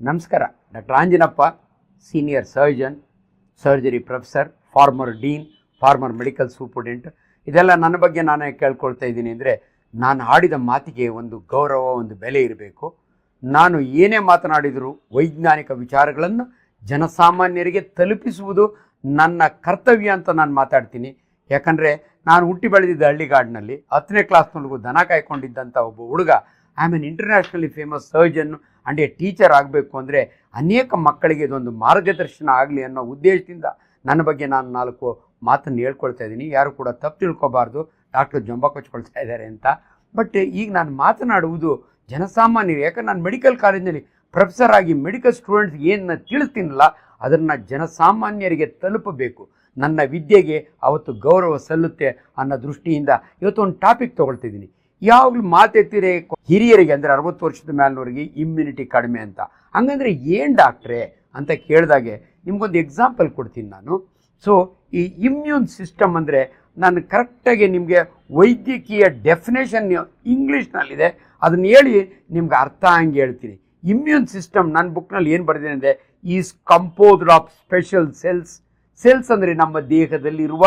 ನಮಸ್ಕಾರ. Doctor Anjanappa, senior surgeon, surgery professor, former dean, former medical superintendent ಇದೆಲ್ಲ ನನ್ನ ಬಗ್ಗೆ ನಾನೇ ಕೇಳ್ಕೊಳ್ತಾ ಇದ್ದೀನಿ ಅಂದರೆ, ನಾನು ಆಡಿದ ಮಾತಿಗೆ ಒಂದು ಗೌರವ, ಒಂದು ಬೆಲೆ ಇರಬೇಕು. ನಾನು ಏನೇ ಮಾತನಾಡಿದರೂ ವೈಜ್ಞಾನಿಕ ವಿಚಾರಗಳನ್ನು ಜನಸಾಮಾನ್ಯರಿಗೆ ತಲುಪಿಸುವುದು ನನ್ನ ಕರ್ತವ್ಯ ಅಂತ ನಾನು ಮಾತಾಡ್ತೀನಿ. ಯಾಕಂದರೆ, ನಾನು ಹುಟ್ಟಿ ಬೆಳೆದಿದ್ದ ಹಳ್ಳಿಗಾಡಿನಲ್ಲಿ ಹತ್ತನೇ ಕ್ಲಾಸ್ನೊಳಗೂ ದನ ಕಾಯ್ಕೊಂಡಿದ್ದಂಥ ಒಬ್ಬ ಹುಡುಗ I am an internationally famous surgeon and a teacher ಆಗಬೇಕು ಅಂದರೆ ಅನೇಕ ಮಕ್ಕಳಿಗೆ ಇದೊಂದು ಮಾರ್ಗದರ್ಶನ ಆಗಲಿ ಅನ್ನೋ ಉದ್ದೇಶದಿಂದ ನನ್ನ ಬಗ್ಗೆ ನಾನು ನಾಲ್ಕು ಮಾತನ್ನು ಹೇಳ್ಕೊಳ್ತಾ ಇದ್ದೀನಿ. ಯಾರು ಕೂಡ ತಪ್ಪು ತಿಳ್ಕೊಬಾರ್ದು. ಡಾಕ್ಟರ್ ಜೊಂಬ ಕೊಚ್ಕೊಳ್ತಾ ಇದ್ದಾರೆ ಅಂತ. ಬಟ್ ಈಗ ನಾನು ಮಾತನಾಡುವುದು ಜನಸಾಮಾನ್ಯರು, ಯಾಕಂದ್ರೆ ನಾನು ಮೆಡಿಕಲ್ ಕಾಲೇಜಿನಲ್ಲಿ ಪ್ರೊಫೆಸರ್ ಆಗಿ ಮೆಡಿಕಲ್ ಸ್ಟೂಡೆಂಟ್ಸ್ ಏನು ತಿಳಿಸ್ತೀನಲ್ಲ, ಅದನ್ನು ಜನಸಾಮಾನ್ಯರಿಗೆ ತಲುಪಬೇಕು. ನನ್ನ ವಿದ್ಯೆಗೆ ಅವತ್ತು ಗೌರವ ಸಲ್ಲುತ್ತೆ ಅನ್ನೋ ದೃಷ್ಟಿಯಿಂದ ಇವತ್ತು ಒಂದು ಟಾಪಿಕ್ ತೊಗೊಳ್ತಿದ್ದೀನಿ ಯಾವಾಗಲೂ ಮಾತೆತ್ತಿರೆ ಹಿರಿಯರಿಗೆ ಅಂದರೆ ಅರವತ್ತು ವರ್ಷದ ಮೇಲಿನವರಿಗೆ ಇಮ್ಯುನಿಟಿ ಕಡಿಮೆ ಅಂತ. ಹಂಗಂದ್ರೆ ಏನು ಡಾಕ್ಟ್ರೆ ಅಂತ ಕೇಳಿದಾಗೆ ನಿಮಗೊಂದು ಎಕ್ಸಾಂಪಲ್ ಕೊಡ್ತೀನಿ ನಾನು. ಸೊ ಈ ಇಮ್ಯೂನ್ ಸಿಸ್ಟಮ್ ಅಂದರೆ ನಾನು ಕರೆಕ್ಟಾಗಿ ನಿಮಗೆ ವೈದ್ಯಕೀಯ ಡೆಫಿನೇಷನ್ ಇಂಗ್ಲೀಷ್ನಲ್ಲಿದೆ ಅದನ್ನ ಹೇಳಿ ನಿಮ್ಗೆ ಅರ್ಥ ಹಂಗೆ ಹೇಳ್ತೀನಿ. ಇಮ್ಯೂನ್ ಸಿಸ್ಟಮ್ ನನ್ನ ಬುಕ್ನಲ್ಲಿ ಏನು ಬರೆದಿದೆ ಅಂದರೆ is composed of special cells cells ಅಂದರೆ ನಮ್ಮ ದೇಹದಲ್ಲಿರುವ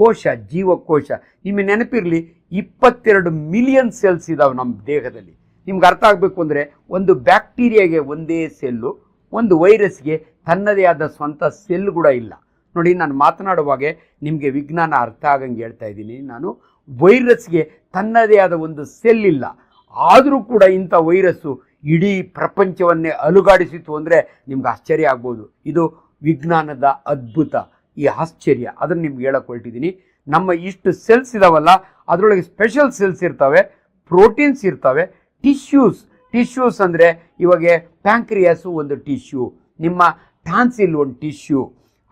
ಕೋಶ, ಜೀವಕೋಶ. ನಿಮಗೆ ನೆನಪಿರಲಿ ಇಪ್ಪತ್ತೆರಡು ಮಿಲಿಯನ್ ಸೆಲ್ಸ್ ಇದಾವೆ ನಮ್ಮ ದೇಹದಲ್ಲಿ. ನಿಮ್ಗೆ ಅರ್ಥ ಆಗಬೇಕು ಅಂದರೆ ಒಂದು ಬ್ಯಾಕ್ಟೀರಿಯಾಗೆ ಒಂದೇ ಸೆಲ್ಲು, ಒಂದು ವೈರಸ್ಗೆ ತನ್ನದೇ ಆದ ಸ್ವಂತ ಸೆಲ್ ಕೂಡ ಇಲ್ಲ. ನೋಡಿ, ನಾನು ಮಾತನಾಡುವಾಗೆ ನಿಮಗೆ ವಿಜ್ಞಾನ ಅರ್ಥ ಆಗಂಗೆ ಹೇಳ್ತಾ ಇದ್ದೀನಿ. ನಾನು ವೈರಸ್ಗೆ ತನ್ನದೇ ಆದ ಒಂದು ಸೆಲ್ ಇಲ್ಲ. ಆದರೂ ಕೂಡ ಇಂಥ ವೈರಸ್ಸು ಇಡೀ ಪ್ರಪಂಚವನ್ನೇ ಅಲುಗಾಡಿಸಿತು ಅಂದರೆ ನಿಮ್ಗೆ ಆಶ್ಚರ್ಯ ಆಗ್ಬೋದು. ಇದು ವಿಜ್ಞಾನದ ಅದ್ಭುತ. ಈ ಆಶ್ಚರ್ಯ. ಅದನ್ನು ನಿಮ್ಗೆ ಹೇಳಕ್ಕೆ ಹೊರಟಿದ್ದೀನಿ. ನಮ್ಮ ಇಷ್ಟು ಸೆಲ್ಸ್ ಇದಾವಲ್ಲ ಅದರೊಳಗೆ ಸ್ಪೆಷಲ್ ಸೆಲ್ಸ್ ಇರ್ತವೆ ಪ್ರೋಟೀನ್ಸ್ ಇರ್ತವೆ ಟಿಶ್ಯೂಸ್ ಟಿಶ್ಯೂಸ್ ಅಂದರೆ ಇವಾಗ ಪ್ಯಾಂಕ್ರಿಯಾಸು ಒಂದು ಟಿಶ್ಯೂ ನಿಮ್ಮ ಟಾನ್ಸಿಲ್ ಒಂದು ಟಿಶ್ಯೂ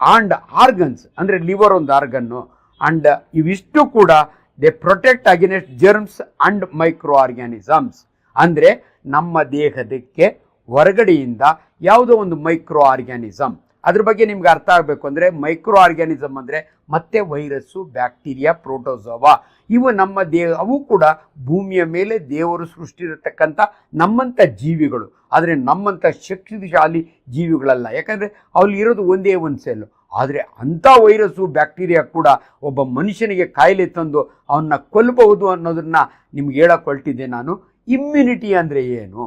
ಆ್ಯಂಡ್ ಆರ್ಗನ್ಸ್ ಅಂದರೆ ಲಿವರ್ ಒಂದು ಆರ್ಗನ್ನು ಆ್ಯಂಡ್ ಇವಿಷ್ಟು ಕೂಡ they protect against germs and microorganisms ಅಂದರೆ ನಮ್ಮ ದೇಹದಕ್ಕೆ ಹೊರಗಡೆಯಿಂದ ಯಾವುದೋ ಒಂದು ಮೈಕ್ರೋ ಆರ್ಗ್ಯಾನಿಸಮ್ ಅದ್ರ ಬಗ್ಗೆ ನಿಮ್ಗೆ ಅರ್ಥ ಆಗಬೇಕು ಅಂದರೆ ಮೈಕ್ರೋ ಆರ್ಗ್ಯಾನಿಸಮ್ ಅಂದರೆ ಮತ್ತೆ ವೈರಸ್ಸು, ಬ್ಯಾಕ್ಟೀರಿಯಾ, ಪ್ರೋಟೋಸೋವಾ. ಇವು ನಮ್ಮ ದೇಹ ಅವು ಕೂಡ ಭೂಮಿಯ ಮೇಲೆ ದೇವರು ಸೃಷ್ಟಿರತಕ್ಕಂಥ ನಮ್ಮಂಥ ಜೀವಿಗಳು. ಆದರೆ ನಮ್ಮಂಥ ಶಕ್ತಿಶಾಲಿ ಜೀವಿಗಳಲ್ಲ. ಯಾಕಂದರೆ ಅಲ್ಲಿ ಇರೋದು ಒಂದೇ ಒಂದು ಸೆಲ್ಲು ಆದರೆ ಅಂಥ ವೈರಸ್ಸು, ಬ್ಯಾಕ್ಟೀರಿಯಾ ಕೂಡ ಒಬ್ಬ ಮನುಷ್ಯನಿಗೆ ಕಾಯಿಲೆ ತಂದು ಅವನ್ನ ಕೊಲ್ಲಬಹುದು ಅನ್ನೋದನ್ನು ನಿಮ್ಗೆ ಹೇಳಕೊಳ್ತಿದ್ದೆ ನಾನು. ಇಮ್ಯುನಿಟಿ ಅಂದರೆ ಏನು?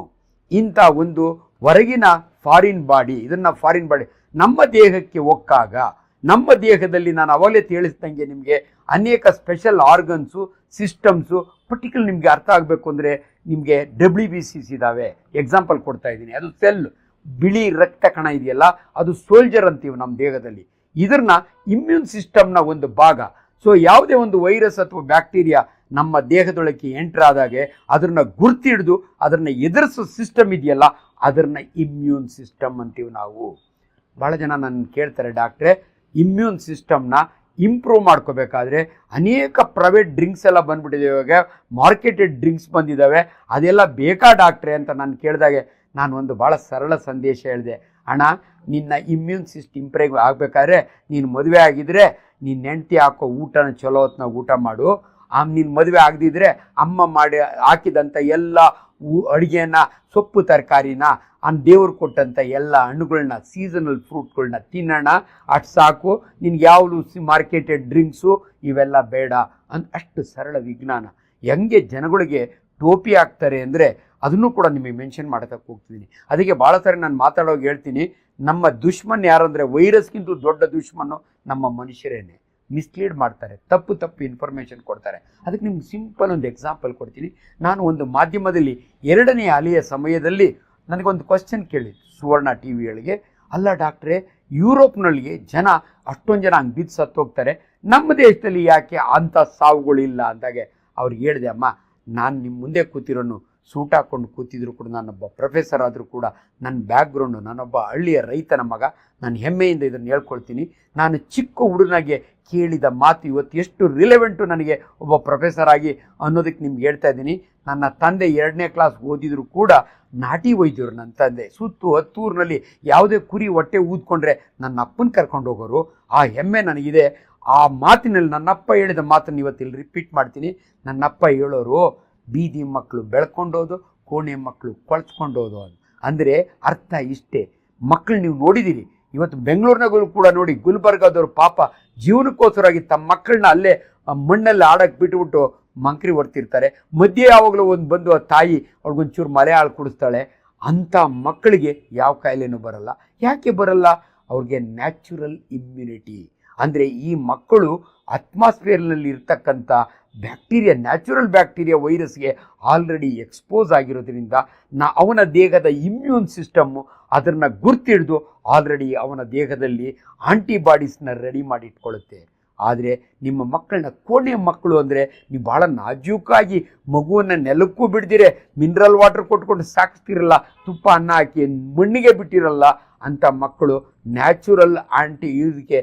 ಇಂಥ ಒಂದು ಹೊರಗಿನ ಫಾರಿನ್ ಬಾಡಿ ಇದನ್ನು ಫಾರಿನ್ ಬಾಡಿ ನಮ್ಮ ದೇಹಕ್ಕೆ ಒಕ್ಕಾಗ, ನಮ್ಮ ದೇಹದಲ್ಲಿ ನಾನು ಅವಲೇ ತಿಳಿಸ್ದಂಗೆ ನಿಮಗೆ ಅನೇಕ ಸ್ಪೆಷಲ್ ಆರ್ಗನ್ಸು ಸಿಸ್ಟಮ್ಸು ಪರ್ಟಿಕ್ಯುಲರ್ ನಿಮಗೆ ಅರ್ಥ ಆಗಬೇಕು ಅಂದರೆ ನಿಮಗೆ ಡಬ್ಲ್ಯೂ ಬಿ ಸಿಸ್ ಇದ್ದಾವೆ ಎಕ್ಸಾಂಪಲ್ ಕೊಡ್ತಾ ಇದ್ದೀನಿ. ಅದು ಸೆಲ್ ಬಿಳಿ ರಕ್ತ ಕಣ ಇದೆಯಲ್ಲ, ಅದು ಸೋಲ್ಜರ್ ಅಂತೀವಿ ನಮ್ಮ ದೇಹದಲ್ಲಿ. ಇದನ್ನ ಇಮ್ಯೂನ್ ಸಿಸ್ಟಮ್ನ ಒಂದು ಭಾಗ. ಸೊ ಯಾವುದೇ ಒಂದು ವೈರಸ್ ಅಥವಾ ಬ್ಯಾಕ್ಟೀರಿಯಾ ನಮ್ಮ ದೇಹದೊಳಗೆ ಎಂಟ್ರ್ ಆದಾಗೆ ಅದನ್ನು ಗುರ್ತಿಡಿದು, ಅದನ್ನು ಎದುರಿಸೋ ಸಿಸ್ಟಮ್ ಇದೆಯಲ್ಲ, ಅದನ್ನು ಇಮ್ಯೂನ್ ಸಿಸ್ಟಮ್ ಅಂತೀವಿ ನಾವು. ಭಾಳ ಜನ ನನ್ನ ಕೇಳ್ತಾರೆ ಡಾಕ್ಟ್ರೆ ಇಮ್ಯೂನ್ ಸಿಸ್ಟಮ್ನ ಇಂಪ್ರೂವ್ ಮಾಡ್ಕೋಬೇಕಾದ್ರೆ ಅನೇಕ ಪ್ರೈವೇಟ್ ಡ್ರಿಂಕ್ಸ್ ಎಲ್ಲ ಬಂದ್ಬಿಟ್ಟಿದೆ. ಇವಾಗ ಮಾರ್ಕೆಟೆಡ್ ಡ್ರಿಂಕ್ಸ್ ಬಂದಿದ್ದಾವೆ ಅದೆಲ್ಲ ಬೇಕಾ ಡಾಕ್ಟ್ರೆ ಅಂತ ನಾನು ಕೇಳಿದಾಗೆ ನಾನು ಒಂದು ಭಾಳ ಸರಳ ಸಂದೇಶ ಹೇಳಿದೆ. ಅಣ್ಣ, ನಿನ್ನ ಇಮ್ಯೂನ್ ಸಿಸ್ಟಮ್ ಇಂಪ್ರೂವ್ ಆಗಬೇಕಾದ್ರೆ ನೀನು ಮದುವೆ ಆಗಿದ್ರೆ ನೀನು ಹೆಂಡ್ತಿ ಹಾಕೋ ಊಟನ ಚಲೋ ಹೊತ್ನಾಗ ಊಟ ಮಾಡು. ಆ ನಿನ್ನ ಮದುವೆ ಆಗದಿದ್ರೆ ಅಮ್ಮ ಮಾಡಿ ಹಾಕಿದಂಥ ಎಲ್ಲ ಅಡುಗೆನ, ಸೊಪ್ಪು ತರಕಾರಿನ ಆ ದೇವ್ರು ಕೊಟ್ಟಂಥ ಎಲ್ಲ ಹಣ್ಣುಗಳನ್ನ ಸೀಸನಲ್ ಫ್ರೂಟ್ಗಳನ್ನ ತಿನ್ನೋಣ. ಅಷ್ಟು ಸಾಕು. ನಿನ್ಗೆ ಯಾವುದು ಮಾರ್ಕೆಟೆಡ್ ಡ್ರಿಂಕ್ಸು ಇವೆಲ್ಲ ಬೇಡ ಅಂತ ಅಷ್ಟು ಸರಳ ವಿಜ್ಞಾನ. ಹೆಂಗೆ ಜನಗಳಿಗೆ ಟೋಪಿ ಹಾಕ್ತಾರೆ ಅಂದರೆ ಅದನ್ನು ಕೂಡ ನಿಮಗೆ ಮೆನ್ಷನ್ ಮಾಡೋದಕ್ಕೆ ಹೋಗ್ತಿದ್ದೀನಿ ಅದಕ್ಕೆ ಭಾಳ ಸರಿ ನಾನು ಮಾತಾಡೋಗಿ ಹೇಳ್ತೀನಿ, ನಮ್ಮ ದುಶ್ಮನ್ ಯಾರಂದರೆ, ವೈರಸ್ಗಿಂತ ದೊಡ್ಡ ದುಶ್ಮನ್ನು ನಮ್ಮ ಮನುಷ್ಯರೇನೆ. ಮಿಸ್ಲೀಡ್ ಮಾಡ್ತಾರೆ, ತಪ್ಪು ತಪ್ಪು ಇನ್ಫಾರ್ಮೇಷನ್ ಕೊಡ್ತಾರೆ. ಅದಕ್ಕೆ ನಿಮ್ಗೆ ಸಿಂಪಲ್ ಒಂದು ಎಕ್ಸಾಂಪಲ್ ಕೊಡ್ತೀನಿ. ನಾನು ಒಂದು ಮಾಧ್ಯಮದಲ್ಲಿ ಎರಡನೇ ಅಲೆಯ ಸಮಯದಲ್ಲಿ ನನಗೊಂದು ಕ್ವಶನ್ ಕೇಳಿ ಸುವರ್ಣ ಟಿ ವಿಗಳಿಗೆ ಅಲ್ಲ ಡಾಕ್ಟ್ರೆ ಯುರೋಪ್ನಲ್ಲಿ ಜನ, ಅಷ್ಟೊಂದು ಜನ ಹಂಗೆ ಬಿದ್ದು ಸತ್ತೋಗ್ತಾರೆ ನಮ್ಮ ದೇಶದಲ್ಲಿ ಯಾಕೆ ಅಂಥ ಸಾವುಗಳಿಲ್ಲ ಅಂದಾಗೆ ಅವ್ರಿಗೆ ಹೇಳಿದೆ, ಅಮ್ಮ, ನಾನು ನಿಮ್ಮ ಮುಂದೆ ಕೂತಿರೋನು ಸೂಟ್ ಹಾಕ್ಕೊಂಡು ಕೂತಿದ್ರು ಕೂಡ ನಾನೊಬ್ಬ ಪ್ರೊಫೆಸರ್ ಆದರೂ ಕೂಡ ನನ್ನ ಬ್ಯಾಕ್ಗ್ರೌಂಡು ನಾನೊಬ್ಬ ಹಳ್ಳಿಯ ರೈತನ ಮಗ. ನಾನು ಹೆಮ್ಮೆಯಿಂದ ಇದನ್ನು ಹೇಳ್ಕೊಳ್ತೀನಿ. ನಾನು ಚಿಕ್ಕ ಹುಡುಗನಾಗೆ ಕೇಳಿದ ಮಾತು ಇವತ್ತು ಎಷ್ಟು ರಿಲೆವೆಂಟು ನನಗೆ ಒಬ್ಬ ಪ್ರೊಫೆಸರ್ ಆಗಿ ಅನ್ನೋದಕ್ಕೆ ನಿಮ್ಗೆ ಹೇಳ್ತಾ ಇದ್ದೀನಿ. ನನ್ನ ತಂದೆ ಎರಡನೇ ಕ್ಲಾಸ್ ಓದಿದ್ರು ಕೂಡ ನಾಟಿ ವೈದ್ಯರು ನನ್ನ ತಂದೆ. ಸುತ್ತು ಹತ್ತೂರಿನಲ್ಲಿ ಯಾವುದೇ ಕುರಿ ಹೊಟ್ಟೆ ಊದ್ಕೊಂಡ್ರೆ ನನ್ನ ಅಪ್ಪನ ಕರ್ಕೊಂಡು ಹೋಗೋರು. ಆ ಹೆಮ್ಮೆ ನನಗಿದೆ. ಆ ಮಾತಿನಲ್ಲಿ ನನ್ನಪ್ಪ ಹೇಳಿದ ಮಾತನ್ನು ಇವತ್ತು ಇಲ್ಲಿ ರಿಪೀಟ್ ಮಾಡ್ತೀನಿ. ನನ್ನಪ್ಪ ಹೇಳೋರು ಬೀದಿ ಮಕ್ಕಳು ಬೆಳ್ಕೊಂಡೋದು ಕೋಣೆ ಮಕ್ಕಳು ಕೊಳ್ತ್ಕೊಂಡೋದು ಅಂತ. ಅಂದರೆ ಅರ್ಥ ಇಷ್ಟೇ. ಮಕ್ಕಳು ನೀವು ನೋಡಿದ್ದೀರಿ ಇವತ್ತು ಬೆಂಗಳೂರಿನಲ್ಲೂ ಕೂಡ ನೋಡಿ ಗುಲ್ಬರ್ಗಾದವರು ಪಾಪ ಜೀವನಕ್ಕೋಸ್ಕರವಾಗಿ ತಮ್ಮ ಮಕ್ಕಳನ್ನ ಅಲ್ಲೇ ಮಣ್ಣಲ್ಲಿ ಆಡಕ್ಕೆ ಬಿಟ್ಬಿಟ್ಟು ಮಂಕ್ರಿ ಹೊರ್ತಿರ್ತಾರೆ ಮಧ್ಯೆ ಯಾವಾಗಲೂ ಒಂದು ಬಂದು ಆ ತಾಯಿ ಅವ್ರಿಗೊಂಚೂರು ಮಲೆ ಆಳು ಕುಡಿಸ್ತಾಳೆ. ಅಂಥ ಮಕ್ಕಳಿಗೆ ಯಾವ ಕಾಯಿಲೆನೂ ಬರಲ್ಲ. ಯಾಕೆ ಬರಲ್ಲ? ಅವ್ರಿಗೆ ನ್ಯಾಚುರಲ್ ಇಮ್ಯುನಿಟಿ ಅಂದರೆ ಈ ಮಕ್ಕಳು ಅಟ್ಮಾಸ್ಫಿಯರ್ನಲ್ಲಿ ಇರ್ತಕ್ಕಂಥ ಬ್ಯಾಕ್ಟೀರಿಯಾ ನ್ಯಾಚುರಲ್ ಬ್ಯಾಕ್ಟೀರಿಯಾ ವೈರಸ್ಗೆ ಆಲ್ರೆಡಿ ಎಕ್ಸ್ಪೋಸ್ ಆಗಿರೋದ್ರಿಂದ ನಾ ಅವನ ದೇಹದ ಇಮ್ಯೂನ್ ಸಿಸ್ಟಮ್ಮು ಅದನ್ನು ಗುರ್ತಿಡಿದು ಆಲ್ರೆಡಿ ಅವನ ದೇಹದಲ್ಲಿ ಆಂಟಿಬಾಡೀಸ್ನ ರೆಡಿ ಮಾಡಿ ಇಟ್ಕೊಳ್ಳುತ್ತೆ ಆದರೆ ನಿಮ್ಮ ಮಕ್ಕಳನ್ನ ಕೋಣೆ ಮಕ್ಕಳು ಅಂದರೆ ನೀವು ಭಾಳ ನಾಜೂಕಾಗಿ ಮಗುವನ್ನು ನೆಲಕ್ಕೂ ಬಿಡ್ದಿರೆ ಮಿನರಲ್ ವಾಟರ್ ಕೊಟ್ಕೊಂಡು ಸಾಕಿಸ್ತಿರಲ್ಲ, ತುಪ್ಪ ಅನ್ನ ಹಾಕಿ ಮಣ್ಣಿಗೆ ಬಿಟ್ಟಿರಲ್ಲ ಅಂಥ ಮಕ್ಕಳು ನ್ಯಾಚುರಲ್ ಆಂಟಿ ಇದಕ್ಕೆ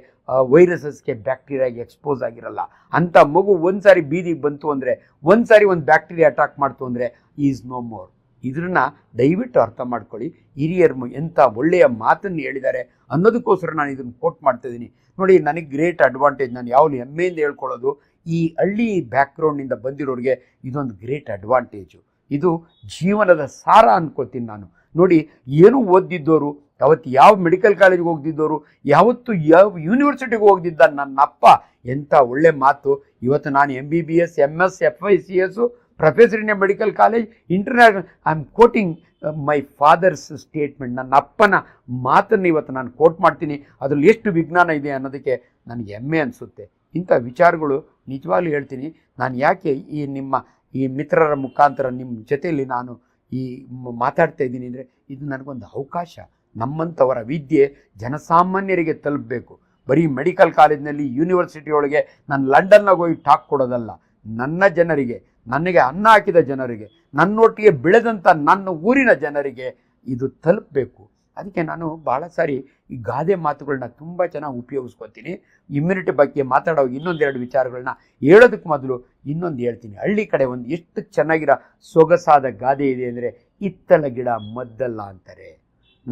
ವೈರಸಸ್ಗೆ ಬ್ಯಾಕ್ಟೀರಿಯಾಗೆ ಎಕ್ಸ್ಪೋಸ್ ಆಗಿರಲ್ಲ. ಅಂಥ ಮಗು ಒಂದು ಸಾರಿ ಬೀದಿಗೆ ಬಂತು ಅಂದರೆ ಒಂದು ಸಾರಿ ಒಂದು ಬ್ಯಾಕ್ಟೀರಿಯಾ ಅಟ್ಯಾಕ್ ಮಾಡ್ತು ಅಂದರೆ ಈಸ್ ನೋ ಮೋರ್ ಇದನ್ನು ದಯವಿಟ್ಟು ಅರ್ಥ ಮಾಡ್ಕೊಳ್ಳಿ. ಹಿರಿಯರು ಎಂಥ ಒಳ್ಳೆಯ ಮಾತನ್ನು ಹೇಳಿದ್ದಾರೆ ಅನ್ನೋದಕ್ಕೋಸ್ಕರ ನಾನು ಇದನ್ನು ಕೋಟ್ ಮಾಡ್ತಾ ಇದ್ದೀನಿ. ನೋಡಿ, ನನಗೆ ಗ್ರೇಟ್ ಅಡ್ವಾಂಟೇಜ್ ನಾನು ಯಾವ ಹೆಮ್ಮೆಯಿಂದ ಹೇಳ್ಕೊಳ್ಳೋದು, ಈ ಹಳ್ಳಿ ಬ್ಯಾಕ್ಗ್ರೌಂಡಿಂದ ಬಂದಿರೋರಿಗೆ ಇದೊಂದು ಗ್ರೇಟ್ ಅಡ್ವಾಂಟೇಜು ಇದು ಜೀವನದ ಸಾರ ಅನ್ಕೋತೀನಿ ನಾನು. ನೋಡಿ, ಏನು ಓದಿದ್ದವರು ಅವತ್ತು ಯಾವ ಮೆಡಿಕಲ್ ಕಾಲೇಜ್ಗೆ ಹೋಗ್ದಿದ್ದವರು, ಯಾವತ್ತು ಯಾವ ಯೂನಿವರ್ಸಿಟಿಗೆ ಹೋಗ್ದಿದ್ದ ನನ್ನ ಅಪ್ಪ ಎಂಥ ಒಳ್ಳೆ ಮಾತು. ಇವತ್ತು ನಾನು M B B S M S F I C S professor in medical college international I am quoting my father's statement ನನ್ನ ಅಪ್ಪನ ಮಾತನ್ನು ಇವತ್ತು ನಾನು ಕೋಟ್ ಮಾಡ್ತೀನಿ. ಅದರಲ್ಲಿ ಎಷ್ಟು ವಿಜ್ಞಾನ ಇದೆ ಅನ್ನೋದಕ್ಕೆ ನನಗೆ ಹೆಮ್ಮೆ ಅನಿಸುತ್ತೆ. ಇಂಥ ವಿಚಾರಗಳು ನಿಜವಾಗ್ಲೂ ಹೇಳ್ತೀನಿ. ನಾನು ಯಾಕೆ ಈ ನಿಮ್ಮ, ಈ ಮಿತ್ರರ ಮುಖಾಂತರ ನಿಮ್ಮ ಜೊತೆಯಲ್ಲಿ ನಾನು ಈ ಮಾತಾಡ್ತಾ ಇದ್ದೀನಿ ಅಂದರೆ ಇದು ನನಗೊಂದು ಅವಕಾಶ. ನಮ್ಮಂಥವರ ವಿದ್ಯೆ ಜನಸಾಮಾನ್ಯರಿಗೆ ತಲುಪಬೇಕು. ಬರೀ ಮೆಡಿಕಲ್ ಕಾಲೇಜ್ನಲ್ಲಿ ಯೂನಿವರ್ಸಿಟಿ ಒಳಗೆ ನಾನು ಲಂಡನ್ನಾಗ ಹೋಗಿ ಟಾಕ್ ಕೊಡೋದಲ್ಲ. ನನ್ನ ಜನರಿಗೆ, ನನಗೆ ಅನ್ನ ಹಾಕಿದ ಜನರಿಗೆ, ನನ್ನೊಟ್ಟಿಗೆ ಬೆಳೆದಂಥ ನನ್ನ ಊರಿನ ಜನರಿಗೆ ಇದು ತಲುಪಬೇಕು. ಅದಕ್ಕೆ ನಾನು ಭಾಳ ಸಾರಿ ಈ ಗಾದೆ ಮಾತುಗಳನ್ನ ತುಂಬ ಚೆನ್ನಾಗಿ ಉಪಯೋಗಿಸ್ಕೊತೀನಿ. ಇಮ್ಯುನಿಟಿ ಬಗ್ಗೆ ಮಾತಾಡೋ ಇನ್ನೊಂದೆರಡು ವಿಚಾರಗಳನ್ನ ಹೇಳೋದಕ್ಕೆ ಮೊದಲು ಇನ್ನೊಂದು ಹೇಳ್ತೀನಿ. ಹಳ್ಳಿ ಕಡೆ ಒಂದು ಎಷ್ಟು ಚೆನ್ನಾಗಿರೋ ಸೊಗಸಾದ ಗಾದೆ ಇದೆ ಅಂದರೆ ಇತ್ತಲ ಗಿಡ ಮದ್ದಲ್ಲ ಅಂತಾರೆ.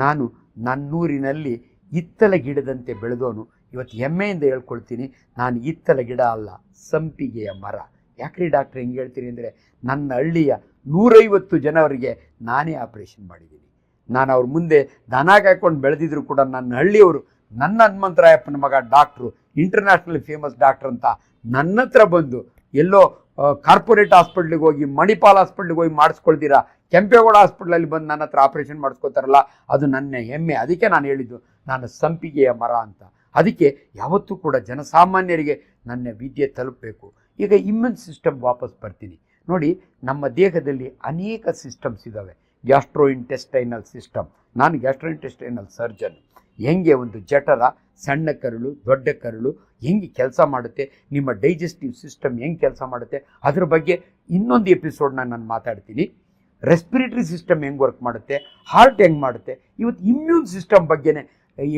ನಾನು ನನ್ನೂರಿನಲ್ಲಿ ಇತ್ತಲ ಗಿಡದಂತೆ ಬೆಳೆದವನು. ಇವತ್ತು ಹೆಮ್ಮೆಯಿಂದ ಹೇಳ್ಕೊಳ್ತೀನಿ, ನಾನು ಇತ್ತಲ ಗಿಡ ಅಲ್ಲ, ಸಂಪಿಗೆಯ ಮರ. ಯಾಕ್ರಿ ಡಾಕ್ಟ್ರ್ ಹೆಂಗೆ ಹೇಳ್ತೀನಿ ಅಂದರೆ, ನನ್ನ ಹಳ್ಳಿಯ ನೂರೈವತ್ತು ಜನವರಿಗೆ ನಾನೇ ಆಪ್ರೇಷನ್ ಮಾಡಿದ್ದೀನಿ. ನಾನು ಅವ್ರ ಮುಂದೆ ದನ ಕಾಯ್ಕೊಂಡು ಬೆಳೆದಿದ್ರು ಕೂಡ ನನ್ನ ಹಳ್ಳಿಯವರು, ನನ್ನ ಹನುಮಂತರಾಯಪ್ಪನ ಮಗ ಡಾಕ್ಟ್ರು, ಇಂಟರ್ನ್ಯಾಷನಲ್ ಫೇಮಸ್ ಡಾಕ್ಟ್ರ್ ಅಂತ ನನ್ನ ಹತ್ರ ಬಂದು ಎಲ್ಲೋ ಕಾರ್ಪೊರೇಟ್ ಹಾಸ್ಪಿಟ್ಲಿಗೆ ಹೋಗಿ, ಮಣಿಪಾಲ್ ಹಾಸ್ಪಿಟ್ಲಿಗೆ ಹೋಗಿ ಮಾಡಿಸ್ಕೊಳ್ತೀರಾ? ಕೆಂಪೇಗೌಡ ಹಾಸ್ಪಿಟ್ಲಲ್ಲಿ ಬಂದು ನನ್ನ ಹತ್ರ ಆಪ್ರೇಷನ್ ಮಾಡಿಸ್ಕೋತಾರಲ್ಲ, ಅದು ನನ್ನ ಹೆಮ್ಮೆ. ಅದಕ್ಕೆ ನಾನು ಹೇಳಿದ್ದು, ನಾನು ಸಂಪಿಗೆಯ ಮರ ಅಂತ. ಅದಕ್ಕೆ ಯಾವತ್ತೂ ಕೂಡ ಜನಸಾಮಾನ್ಯರಿಗೆ ನನ್ನ ವಿದ್ಯೆ ತಲುಪಬೇಕು. ಈಗ ಇಮ್ಯೂನ್ ಸಿಸ್ಟಮ್ ವಾಪಸ್ ಬರ್ತೀನಿ. ನೋಡಿ, ನಮ್ಮ ದೇಹದಲ್ಲಿ ಅನೇಕ ಸಿಸ್ಟಮ್ಸ್ ಇದ್ದಾವೆ ಗ್ಯಾಸ್ಟ್ರೋ ಇಂಟೆಸ್ಟೈನಲ್ ಸಿಸ್ಟಮ್ ನಾನು ಗ್ಯಾಸ್ಟ್ರೋ ಇಂಟೆಸ್ಟೈನಲ್ ಸರ್ಜನ್ ಹೆಂಗೆ ಒಂದು ಜಠರ, ಸಣ್ಣ ಕರುಳು, ದೊಡ್ಡ ಕರುಳು ಹೆಂಗೆ ಕೆಲಸ ಮಾಡುತ್ತೆ, ನಿಮ್ಮ ಡೈಜೆಸ್ಟಿವ್ ಸಿಸ್ಟಮ್ ಹೆಂಗೆ ಕೆಲಸ ಮಾಡುತ್ತೆ, ಅದ್ರ ಬಗ್ಗೆ ಇನ್ನೊಂದು ಎಪಿಸೋಡ್ನ ನಾನು ಮಾತಾಡ್ತೀನಿ. ರೆಸ್ಪಿರೇಟರಿ ಸಿಸ್ಟಮ್ ಹೆಂಗೆ ವರ್ಕ್ ಮಾಡುತ್ತೆ ಹಾರ್ಟ್ ಹೆಂಗೆ ಮಾಡುತ್ತೆ, ಇವತ್ತು ಇಮ್ಯೂನ್ ಸಿಸ್ಟಮ್ ಬಗ್ಗೆನೇ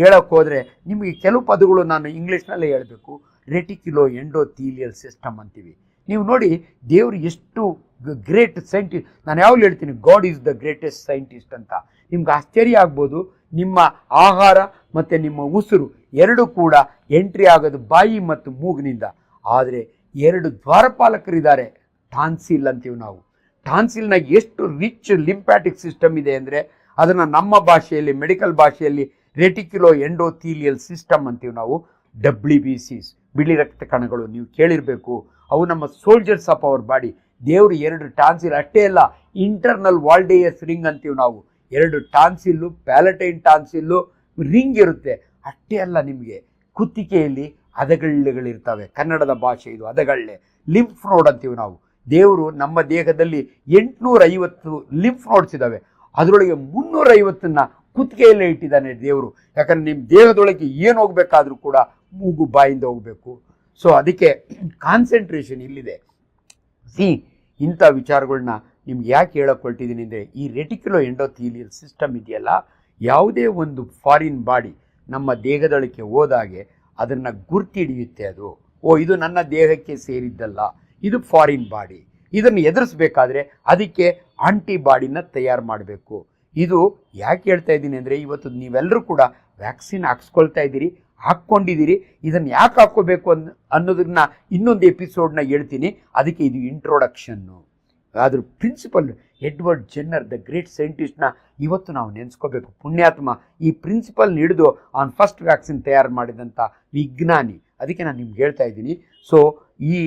ಹೇಳೋಕ್ಕೆ ಹೋದರೆ ನಿಮಗೆ ಕೆಲವು ಪದಗಳು ನಾನು ಇಂಗ್ಲೀಷ್ನಲ್ಲೇ ಹೇಳಬೇಕು. ರೆಟಿಕ್ಯುಲೋ ಎಂಡೋಥೀಲಿಯಲ್ ಸಿಸ್ಟಮ್ ಅಂತೀವಿ. ನೀವು ನೋಡಿ ದೇವರು ಎಷ್ಟು ಗ್ರೇಟ್ ಸೈಂಟಿಸ್ಟ್ ನಾನು ಯಾವಾಗಲೂ ಹೇಳ್ತೀನಿ God is the greatest scientist ಅಂತ. ನಿಮ್ಗೆ ಆಶ್ಚರ್ಯ ಆಗ್ಬೋದು. ನಿಮ್ಮ ಆಹಾರ ಮತ್ತು ನಿಮ್ಮ ಉಸಿರು ಎರಡು ಕೂಡ ಎಂಟ್ರಿ ಆಗೋದು ಬಾಯಿ ಮತ್ತು ಮೂಗಿನಿಂದ. ಆದರೆ ಎರಡು ದ್ವಾರಪಾಲಕರಿದ್ದಾರೆ. ಟಾನ್ಸಿಲ್ ಅಂತೀವಿ ನಾವು. ಟಾನ್ಸಿಲ್ನಾಗ ಎಷ್ಟು ರಿಚ್ ಲಿಂಪ್ಯಾಟಿಕ್ ಸಿಸ್ಟಮ್ ಇದೆ ಅಂದರೆ ಅದನ್ನು ನಮ್ಮ ಭಾಷೆಯಲ್ಲಿ ಮೆಡಿಕಲ್ ಭಾಷೆಯಲ್ಲಿ ರೆಟಿಕ್ಯುಲೋ ಎಂಡೋಥೀಲಿಯಲ್ ಸಿಸ್ಟಮ್ ಅಂತೀವಿ ನಾವು. ಡಬ್ಲ್ಯೂ ಬಿ ಸಿಸ್ ಬಿಳಿ ರಕ್ತ ಕಣಗಳು ನೀವು ಕೇಳಿರಬೇಕು. ಅವು ನಮ್ಮ ಸೋಲ್ಜರ್ಸ್ ಆಫ್ ಅವರ್ ಬಾಡಿ ದೇವರು ಎರಡು ಟಾನ್ಸಿಲ್ ಅಷ್ಟೇ ಅಲ್ಲ ಇಂಟರ್ನಲ್ ವಾಲ್ಡೇಯಸ್ ರಿಂಗ್ ಅಂತೀವಿ ನಾವು. ಎರಡು ಟಾನ್ಸಿಲ್ಲು ಪ್ಯಾಲಟೈನ್ ಟಾನ್ಸಿಲ್ಲು ರಿಂಗ್ ಇರುತ್ತೆ. ಅಷ್ಟೇ ಅಲ್ಲ ನಿಮಗೆ, ಕುತ್ತಿಗೆಯಲ್ಲಿ ಅದಗಳ್ಳೆಗಳಿರ್ತವೆ ಕನ್ನಡದ ಭಾಷೆ ಇದು ಅದಗಳ್ಳೆ ಲಿಂಫ್ ನೋಡ್ ಅಂತೀವಿ ನಾವು. ದೇವರು ನಮ್ಮ ದೇಹದಲ್ಲಿ ಎಂಟುನೂರ ಐವತ್ತು ಲಿಂಫ್ ನೋಡ್ಸ್ ಇದ್ದಾವೆ. ಅದರೊಳಗೆ ಮುನ್ನೂರೈವತ್ತನ್ನು ಕುತ್ತಿಗೆಯಲ್ಲೇ ಇಟ್ಟಿದ್ದಾನೆ ದೇವರು. ಯಾಕಂದರೆ ನಿಮ್ಮ ದೇಹದೊಳಗೆ ಏನು ಹೋಗಬೇಕಾದ್ರೂ ಕೂಡ ಮೂಗು ಬಾಯಿಂದ ಹೋಗಬೇಕು. ಸೊ ಅದಕ್ಕೆ ಕಾನ್ಸಂಟ್ರೇಷನ್ ಇಲ್ಲಿದೆ. ಸಿ ಇಂಥ ವಿಚಾರಗಳನ್ನ ನಿಮ್ಗೆ ಯಾಕೆ ಹೇಳಕ್ಕೆ ಹೊರಟಿದ್ದೀನಿ ಅಂದರೆ ಈ ರೆಟಿಕ್ಯುಲೋ ಎಂಡೋಥೀಲಿಯಲ್ ಸಿಸ್ಟಮ್ ಇದೆಯಲ್ಲ, ಯಾವುದೇ ಒಂದು ಫಾರಿನ್ ಬಾಡಿ ನಮ್ಮ ದೇಹದೊಳಕ್ಕೆ ಹೋದಾಗೆ ಅದನ್ನು ಗುರ್ತಿಡಿಯುತ್ತೆ ಅದು. ಓ, ಇದು ನನ್ನ ದೇಹಕ್ಕೆ ಸೇರಿದ್ದಲ್ಲ, ಇದು ಫಾರಿನ್ ಬಾಡಿ ಇದನ್ನು ಎದುರಿಸ್ಬೇಕಾದ್ರೆ ಅದಕ್ಕೆ ಆಂಟಿಬಾಡಿನ ತಯಾರು ಮಾಡಬೇಕು. ಇದು ಯಾಕೆ ಹೇಳ್ತಾ ಇದ್ದೀನಿ ಅಂದರೆ ಇವತ್ತು ನೀವೆಲ್ಲರೂ ಕೂಡ ವ್ಯಾಕ್ಸಿನ್ ಹಾಕ್ಸ್ಕೊಳ್ತಾ ಇದ್ದೀರಿ, ಹಾಕ್ಕೊಂಡಿದ್ದೀರಿ, ಇದನ್ನು ಯಾಕೆ ಹಾಕ್ಕೋಬೇಕು ಅನ್, ಅನ್ನೋದನ್ನ ಇನ್ನೊಂದು ಎಪಿಸೋಡ್ನ ಹೇಳ್ತೀನಿ. ಅದಕ್ಕೆ ಇದು ಇಂಟ್ರೊಡಕ್ಷನ್ನು ಅದ್ರ principle Edward Jenner, the great ಸೈಂಟಿಸ್ಟ್ನ ಇವತ್ತು ನಾವು ನೆನೆಸ್ಕೋಬೇಕು. ಪುಣ್ಯಾತ್ಮ ಈ ಪ್ರಿನ್ಸಿಪಲ್ ಹಿಡಿದು ಆನ್ ಫಸ್ಟ್ ವ್ಯಾಕ್ಸಿನ್ ತಯಾರು ಮಾಡಿದಂಥ ವಿಜ್ಞಾನಿ. ಅದಕ್ಕೆ ನಾನು ನಿಮ್ಗೆ ಹೇಳ್ತಾ ಇದ್ದೀನಿ. ಸೊ ಈ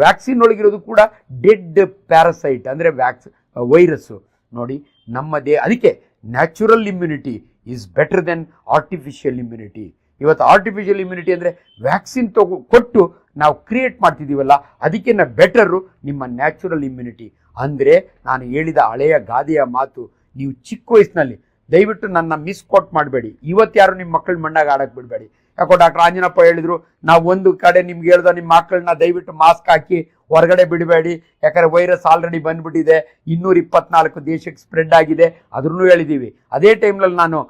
ವ್ಯಾಕ್ಸಿನ್ ಒಳಗಿರೋದು ಕೂಡ ಡೆಡ್ ಪ್ಯಾರಸೈಟ್ ಅಂದರೆ ವ್ಯಾಕ್ಸ್ ವೈರಸ್ಸು ನೋಡಿ, ನಮ್ಮ ದೇ, ಅದಕ್ಕೆ natural immunity is better than artificial immunity. ಇವತ್ತು ಆರ್ಟಿಫಿಷಿಯಲ್ ಇಮ್ಯುನಿಟಿ ಅಂದರೆ ವ್ಯಾಕ್ಸಿನ್ ತಗೋ, ಕೊಟ್ಟು ನಾವು ಕ್ರಿಯೇಟ್ ಮಾಡ್ತಿದ್ದೀವಲ್ಲ ಅದಕ್ಕಿಂತ ಬೆಟರು ನಿಮ್ಮ ನ್ಯಾಚುರಲ್ ಇಮ್ಯುನಿಟಿ. ಅಂದರೆ ನಾನು ಹೇಳಿದ ಹಳೆಯ ಗಾದೆಯ ಮಾತು, ನೀವು ಚಿಕ್ಕ ವಯಸ್ಸಿನಲ್ಲಿ, ದಯವಿಟ್ಟು ನನ್ನ ಮಿಸ್ ಕೊಟ್ ಮಾಡಬೇಡಿ. ಇವತ್ತು ಯಾರು ನಿಮ್ಮ ಮಕ್ಕಳ ಮಣ್ಣಾಗ ಆಡಕ್ಕೆ ಬಿಡಬೇಡಿ. ಯಾಕೋ ಡಾಕ್ಟರ್ ಆಂಜನಪ್ಪ ಹೇಳಿದ್ರು, ನಾವು ಒಂದು ಕಡೆ ನಿಮ್ಗೆ ಹೇಳ್ದ ನಿಮ್ಮ ಮಕ್ಕಳನ್ನ ದಯವಿಟ್ಟು ಮಾಸ್ಕ್ ಹಾಕಿ ಹೊರಗಡೆ ಬಿಡಬೇಡಿ. ಯಾಕಂದ್ರೆ ವೈರಸ್ ಆಲ್ರೆಡಿ ಬಂದ್ಬಿಟ್ಟಿದೆ, ಇನ್ನೂರ ಇಪ್ಪತ್ನಾಲ್ಕು ದೇಶಕ್ಕೆ ಸ್ಪ್ರೆಡ್ ಆಗಿದೆ ಅದನ್ನು ಹೇಳಿದ್ದೀವಿ ಅದೇ ಟೈಮ್ನಲ್ಲಿ ನಾನು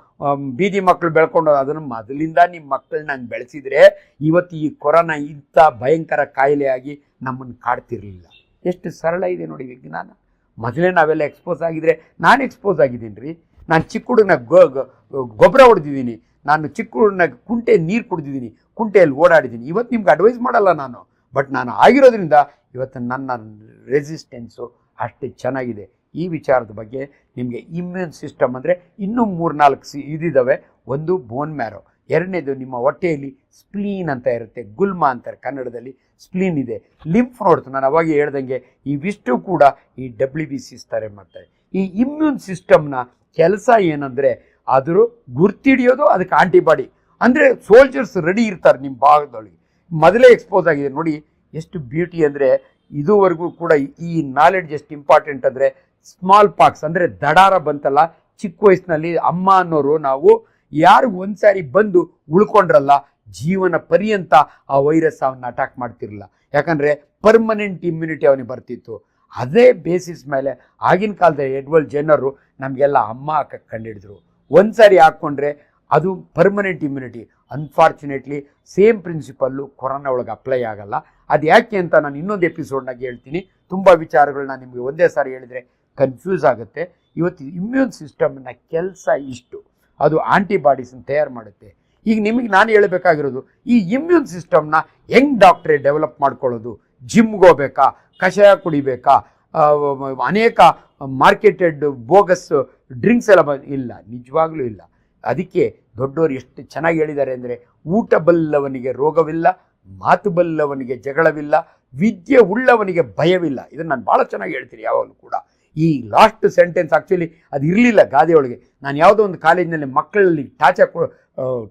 ಬೀದಿ ಮಕ್ಕಳು ಬೆಳ್ಕೊಂಡು ಅದನ್ನು ಮೊದಲಿಂದ ನಿಮ್ಮ ಮಕ್ಕಳನ್ನ ನಾನು ಬೆಳೆಸಿದರೆ, ಇವತ್ತು ಈ ಕೊರೋನಾ ಇಂಥ ಭಯಂಕರ ಕಾಯಿಲೆಯಾಗಿ ನಮ್ಮನ್ನು ಕಾಡ್ತಿರ್ಲಿಲ್ಲ. ಎಷ್ಟು ಸರಳ ಇದೆ ನೋಡಿ ವಿಜ್ಞಾನ. ಮೊದಲೇ ನಾವೆಲ್ಲ ಎಕ್ಸ್ಪೋಸ್ ಆಗಿದ್ರೆ ನಾನು ಎಕ್ಸ್ಪೋಸ್ ಆಗಿದ್ದೀನಿ ರೀ ನಾನು ಚಿಕ್ಕ ಹುಡುಗನ ಗೊಬ್ಬರ ಹೊಡೆದಿದ್ದೀನಿ. ನಾನು ಚಿಕ್ಕ ಹುಡುಗನ ಕುಂಟೆ ನೀರು ಕುಡಿದಿದ್ದೀನಿ. ಕುಂಟೆಯಲ್ಲಿ ಓಡಾಡಿದ್ದೀನಿ. ಇವತ್ತು ನಿಮ್ಗೆ ಅಡ್ವೈಸ್ ಮಾಡಲ್ಲ ನಾನು. ಬಟ್ ನಾನು ಆಗಿರೋದ್ರಿಂದ ಇವತ್ತು ನನ್ನ ರೆಸಿಸ್ಟೆನ್ಸು ಅಷ್ಟೇ ಚೆನ್ನಾಗಿದೆ. ಈ ವಿಚಾರದ ಬಗ್ಗೆ ನಿಮಗೆ ಇಮ್ಯೂನ್ ಸಿಸ್ಟಮ್ ಅಂದರೆ ಇನ್ನೂ ಮೂರ್ನಾಲ್ಕು ಸಿ ಇದಿದ್ದಾವೆ ಒಂದು ಬೋನ್ ಮ್ಯಾರೋ ಎರಡನೇದು ನಿಮ್ಮ ಹೊಟ್ಟೆಯಲ್ಲಿ ಸ್ಪ್ಲೀನ್ ಅಂತ ಇರುತ್ತೆ, ಗುಲ್ಮ ಅಂತಾರೆ ಕನ್ನಡದಲ್ಲಿ. ಸ್ಪ್ಲೀನ್ ಇದೆ. ಲಿಂಫ್ ನೋಡ್ತು, ನಾನು ಅವಾಗ ಹೇಳ್ದಂಗೆ ಇವಿಷ್ಟು ಕೂಡ ಈ ಡಬ್ಲ್ಯೂ ಬಿ ಸಿ ತಾರೆ ಮಾಡ್ತಾರೆ ಈ ಇಮ್ಯೂನ್ ಸಿಸ್ಟಮ್ನ ಕೆಲಸ ಏನಂದರೆ ಆದರೂ ಗುರ್ತಿಡಿಯೋದು ಅದಕ್ಕೆ ಆಂಟಿಬಾಡಿ ಅಂದರೆ ಸೋಲ್ಜರ್ಸ್ ರೆಡಿ ಇರ್ತಾರೆ ನಿಮ್ಮ ಭಾಗದೊಳಗೆ. ಮೊದಲೇ ಎಕ್ಸ್ಪೋಸ್ ಆಗಿದೆ. ನೋಡಿ, ಎಷ್ಟು ಬ್ಯೂಟಿ ಅಂದರೆ ಇದುವರೆಗೂ ಕೂಡ ಈ ನಾಲೆಡ್ಜ್ ಎಷ್ಟು ಇಂಪಾರ್ಟೆಂಟ್ ಅಂದರೆ ಸ್ಮಾಲ್ ಪಾಕ್ಸ್ ಅಂದರೆ ದಡಾರ ಬಂತಲ್ಲ, ಚಿಕ್ಕ ವಯಸ್ಸಿನಲ್ಲಿ ಅಮ್ಮ ಅನ್ನೋರು ನಾವು ಯಾರು ಒಂದ್ಸಾರಿ ಬಂದು ಉಳ್ಕೊಂಡ್ರಲ್ಲ, ಜೀವನ ಪರ್ಯಂತ ಆ ವೈರಸ್ ಅವನ್ನ ಅಟ್ಯಾಕ್ ಮಾಡ್ತಿರಲಿಲ್ಲ. ಯಾಕಂದರೆ ಪರ್ಮನೆಂಟ್ ಇಮ್ಯುನಿಟಿ ಅವನಿಗೆ ಬರ್ತಿತ್ತು. ಅದೇ ಬೇಸಿಸ್ ಮೇಲೆ ಆಗಿನ ಕಾಲದ ಎಡ್ವಲ್ ಜನರು ನಮಗೆಲ್ಲ ಅಮ್ಮ ಹಾಕಕ್ಕೆ ಕಂಡಿಡಿದ್ರು. ಒಂದ್ಸಾರಿ ಹಾಕ್ಕೊಂಡ್ರೆ ಅದು permanent immunity unfortunately same principle corona ಒಳಗೆ ಅಪ್ಲೈ ಆಗಲ್ಲ. ಅದು ಯಾಕೆ ಅಂತ ನಾನು ಇನ್ನೊಂದು ಎಪಿಸೋಡ್ನಾಗ ಹೇಳ್ತೀನಿ. ತುಂಬ ವಿಚಾರಗಳನ್ನ ನಿಮಗೆ ಒಂದೇ ಸಾರಿ ಹೇಳಿದರೆ ಕನ್ಫ್ಯೂಸ್ ಆಗುತ್ತೆ. ಇವತ್ತು ಇಮ್ಯೂನ್ ಸಿಸ್ಟಮ್ನ ಕೆಲಸ ಇಷ್ಟು. ಅದು ಆಂಟಿಬಾಡೀಸನ್ನು ತಯಾರು ಮಾಡುತ್ತೆ. ಈಗ ನಿಮಗೆ ನಾನು ಹೇಳಬೇಕಾಗಿರೋದು, ಈ ಇಮ್ಯೂನ್ ಸಿಸ್ಟಮ್ನ ಹೆಂಗೆ ಡಾಕ್ಟ್ರೇ ಡೆವಲಪ್ ಮಾಡ್ಕೊಳ್ಳೋದು? ಜಿಮ್ಗೆ ಹೋಗ್ಬೇಕಾ? ಕಷಾಯ ಕುಡಿಬೇಕಾ? ಅನೇಕ ಮಾರ್ಕೆಟೆಡ್ ಬೋಗಸ್ ಡ್ರಿಂಕ್ಸ್ ಎಲ್ಲ ಇಲ್ಲ, ನಿಜವಾಗ್ಲೂ ಇಲ್ಲ. ಅದಕ್ಕೆ ದೊಡ್ಡವರು ಎಷ್ಟು ಚೆನ್ನಾಗಿ ಹೇಳಿದ್ದಾರೆ ಅಂದರೆ, ಊಟ ಬಲ್ಲವನಿಗೆ ರೋಗವಿಲ್ಲ, ಮಾತು ಬಲ್ಲವನಿಗೆ ಜಗಳವಿಲ್ಲ, ವಿದ್ಯೆ ಉಳ್ಳವನಿಗೆ ಭಯವಿಲ್ಲ. ಇದನ್ನು ನಾನು ಭಾಳ ಚೆನ್ನಾಗಿ ಹೇಳ್ತೀನಿ ಯಾವಾಗಲೂ ಕೂಡ. ಈ ಲಾಸ್ಟ್ ಸೆಂಟೆನ್ಸ್ ಆ್ಯಕ್ಚುಲಿ ಅದು ಇರಲಿಲ್ಲ ಗಾದೆಯೊಳಗೆ ನಾನು ಯಾವುದೋ ಒಂದು ಕಾಲೇಜಿನಲ್ಲಿ ಮಕ್ಕಳಲ್ಲಿ ಟಾಚ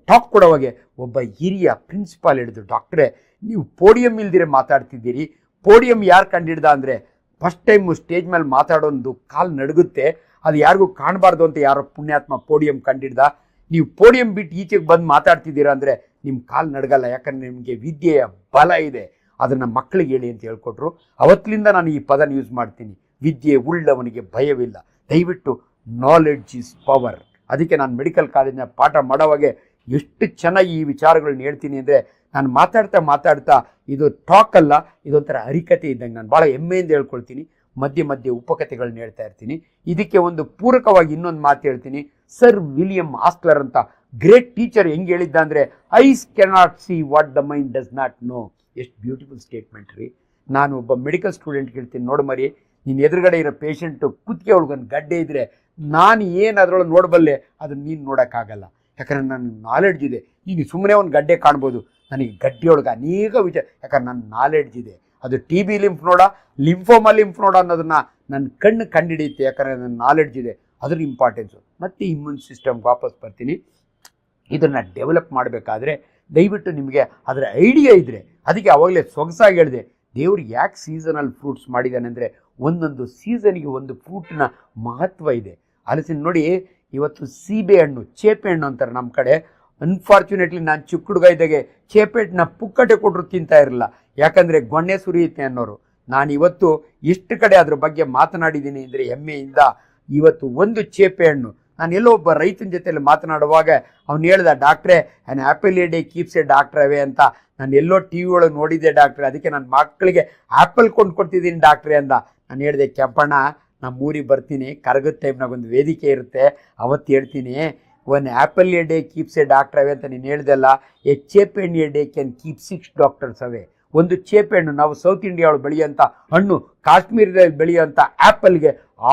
ಟಾಕ್ ಕೊಡೋವಾಗೆ ಒಬ್ಬ ಹಿರಿಯ ಪ್ರಿನ್ಸಿಪಾಲ್ ಹಿಡಿದು ಡಾಕ್ಟ್ರೇ ನೀವು ಪೋಡಿಯಂ ಇಲ್ದಿರೆ ಮಾತಾಡ್ತಿದ್ದೀರಿ. ಪೋಡಿಯಂ ಯಾರು ಕಂಡಿಡ್ದ ಅಂದರೆ ಫಸ್ಟ್ ಟೈಮು ಸ್ಟೇಜ್ ಮೇಲೆ ಮಾತಾಡೋದು ಕಾಲು ನಡುಗುತ್ತೆ. ಅದು ಯಾರಿಗೂ ಕಾಣಬಾರ್ದು ಅಂತ ಯಾರೋ ಪುಣ್ಯಾತ್ಮ ಪೋಡಿಯಂ ಕಂಡಿಡ್ದ. ನೀವು ಪೋಡಿಯಂ ಬಿಟ್ಟು ಈಚೆಗೆ ಬಂದು ಮಾತಾಡ್ತಿದ್ದೀರಾ ಅಂದರೆ ನಿಮ್ಮ ಕಾಲು ನಡಗಲ್ಲ. ಯಾಕಂದರೆ ನಿಮಗೆ ವಿದ್ಯೆಯ ಬಲ ಇದೆ. ಅದನ್ನು ಮಕ್ಕಳಿಗೆ ಹೇಳಿ ಅಂತ ಹೇಳ್ಕೊಟ್ರು. ಅವತ್ತಿನಿಂದ ನಾನು ಈ ಪದನ ಯೂಸ್ ಮಾಡ್ತೀನಿ. ವಿದ್ಯೆ ಉಳ್ಳವನಿಗೆ ಭಯವಿಲ್ಲ. ದಯವಿಟ್ಟು ನಾಲೆಡ್ಜ್ ಈಸ್ ಪವರ್ ಅದಕ್ಕೆ ನಾನು ಮೆಡಿಕಲ್ ಕಾಲೇಜಿನ ಪಾಠ ಮಾಡೋವಾಗೆ ಎಷ್ಟು ಚೆನ್ನಾಗಿ ಈ ವಿಚಾರಗಳನ್ನ ಹೇಳ್ತೀನಿ ಅಂದರೆ ನಾನು ಮಾತಾಡ್ತಾ ಮಾತಾಡ್ತಾ ಇದು ಟಾಕ್ ಅಲ್ಲ, ಇದೊಂಥರ ಹರಿಕತೆ ಇದ್ದಂಗೆ ನಾನು ಭಾಳ ಹೆಮ್ಮೆಯಿಂದ ಹೇಳ್ಕೊಳ್ತೀನಿ. ಮಧ್ಯೆ ಮಧ್ಯೆ ಉಪಕಥೆಗಳನ್ನ ಹೇಳ್ತಾ ಇರ್ತೀನಿ. ಇದಕ್ಕೆ ಒಂದು ಪೂರಕವಾಗಿ ಇನ್ನೊಂದು ಮಾತು ಹೇಳ್ತೀನಿ. ಸರ್ ವಿಲಿಯಂ ಆಸ್ಲರ್ ಅಂತ ಗ್ರೇಟ್ ಟೀಚರ್ ಹೆಂಗೆ ಹೇಳಿದ್ದ ಅಂದರೆ eyes cannot see what the mind does not know ಎಷ್ಟು ಬ್ಯೂಟಿಫುಲ್ ಸ್ಟೇಟ್ಮೆಂಟ್ ರೀ. ನಾನು ಒಬ್ಬ ಮೆಡಿಕಲ್ ಸ್ಟೂಡೆಂಟ್ ಹೇಳ್ತೀನಿ. ನೋಡಿ ಮರಿ ನೀನು ಎದುರುಗಡೆ ಇರೋ ಪೇಷಂಟು ಕುತ್ತಿಗೆ ಒಳಗೊಂದು ಗಡ್ಡೆ ಇದ್ದರೆ ನಾನು ಏನು ಅದರೊಳಗೆ ನೋಡಬಲ್ಲೆ, ಅದನ್ನು ನೀನು ನೋಡೋಕ್ಕಾಗಲ್ಲ. ಯಾಕಂದರೆ ನನ್ನ ನಾಲೆಡ್ಜ್ ಇದೆ. ಈಗ ಸುಮ್ಮನೆ ಒಂದು ಗಡ್ಡೆ ಕಾಣ್ಬೋದು. ನನಗೆ ಗಡ್ಡೆಯೊಳಗೆ ಅನೇಕ ವಿಚಾರ ಯಾಕಂದ್ರೆ ನನ್ನ ನಾಲೆಡ್ಜ್ ಇದೆ. ಅದು T B lymph node lymphoma lymph node ಅನ್ನೋದನ್ನು ನನ್ನ ಕಣ್ಣು ಕಂಡಿಡಿಯುತ್ತೆ. ಯಾಕಂದರೆ ನನ್ನ ನಾಲೆಡ್ಜ್ ಇದೆ. ಅದ್ರ ಇಂಪಾರ್ಟೆನ್ಸು ಮತ್ತು ಇಮ್ಯೂನ್ ಸಿಸ್ಟಮ್ ವಾಪಸ್ ಬರ್ತೀನಿ. ಇದನ್ನು ಡೆವಲಪ್ ಮಾಡಬೇಕಾದ್ರೆ ದಯವಿಟ್ಟು ನಿಮಗೆ ಅದರ ಐಡಿಯಾ ಇದ್ದರೆ ಅದಕ್ಕೆ ಅವಾಗಲೇ ಸೊಗಸಾಗಿ ಹೇಳಿದೆ, ದೇವ್ರು ಯಾಕೆ ಸೀಸನಲ್ ಫ್ರೂಟ್ಸ್ ಮಾಡಿದ್ದಾನೆ ಅಂದರೆ ಒಂದೊಂದು ಸೀಸನ್ಗೆ ಒಂದು ಫ್ರೂಟ್ನ ಮಹತ್ವ ಇದೆ. ಹಲಸಿನ ನೋಡಿ, ಇವತ್ತು ಸೀಬೆ ಹಣ್ಣು, ಚೇಪೆ ಹಣ್ಣು ಅಂತಾರೆ ನಮ್ಮ ಕಡೆ. ಅನ್ಫಾರ್ಚುನೇಟ್ಲಿ ನಾನು ಚಿಕ್ಕ ಹುಡುಗ ಇದ್ದಾಗೆ ಚೇಪೆ ಹಣ್ಣನ್ನ ಪುಕ್ಕಟೆ ಕೊಟ್ಟರು ತಿಂತಾ ಇರಲಿಲ್ಲ. ಯಾಕಂದರೆ ಗೊಣ್ಣೆ ಸುರಿಯುತ್ತೆ ಅನ್ನೋರು. ನಾನು ಇವತ್ತು ಎಷ್ಟು ಕಡೆ ಅದ್ರ ಬಗ್ಗೆ ಮಾತನಾಡಿದ್ದೀನಿ ಅಂದರೆ ಹೆಮ್ಮೆಯಿಂದ ಇವತ್ತು ಒಂದು ಚೇಪೆ ಹಣ್ಣು. ನಾನು ಎಲ್ಲೋ ಒಬ್ಬ ರೈತನ ಜೊತೆಯಲ್ಲಿ ಮಾತನಾಡುವಾಗ ಅವ್ನು ಹೇಳ್ದ, ಡಾಕ್ಟ್ರೇ an apple a day keeps a doctor away ಅಂತ. ನಾನು ಎಲ್ಲೋ ಟಿ ವಿ ಒಳಗೆ ನೋಡಿದ್ದೆ ಡಾಕ್ಟ್ರೆ. ಅದಕ್ಕೆ ನನ್ನ ಮಕ್ಕಳಿಗೆ ಆ್ಯಪಲ್ ಕೊಂಡು ಕೊಡ್ತಿದ್ದೀನಿ ಡಾಕ್ಟ್ರೆ ಅಂದ. ನಾನು ಹೇಳಿದೆ, ಕೆಂಪಣ್ಣ ನಮ್ಮ ಊರಿಗೆ ಬರ್ತೀನಿ, ಕರಗದ ಟೈಮ್ನಾಗೊಂದು ವೇದಿಕೆ ಇರುತ್ತೆ, ಅವತ್ತು ಹೇಳ್ತೀನಿ, one apple a day keeps a doctor away ಅಂತ ನೀನು ಹೇಳಿದೆಲ್ಲ ಎ ಚೇಪ್ ಹಣ್ಣು a day can keep six doctors away. ಒಂದು ಚೇಪೆ ಹಣ್ಣು ನಾವು ಸೌತ್ ಇಂಡಿಯಾ ಒಳಗೆ ಬೆಳೆಯುವಂಥ ಹಣ್ಣು, ಕಾಶ್ಮೀರದಲ್ಲಿ ಬೆಳೆಯುವಂಥ ಆ್ಯಪಲ್ಗೆ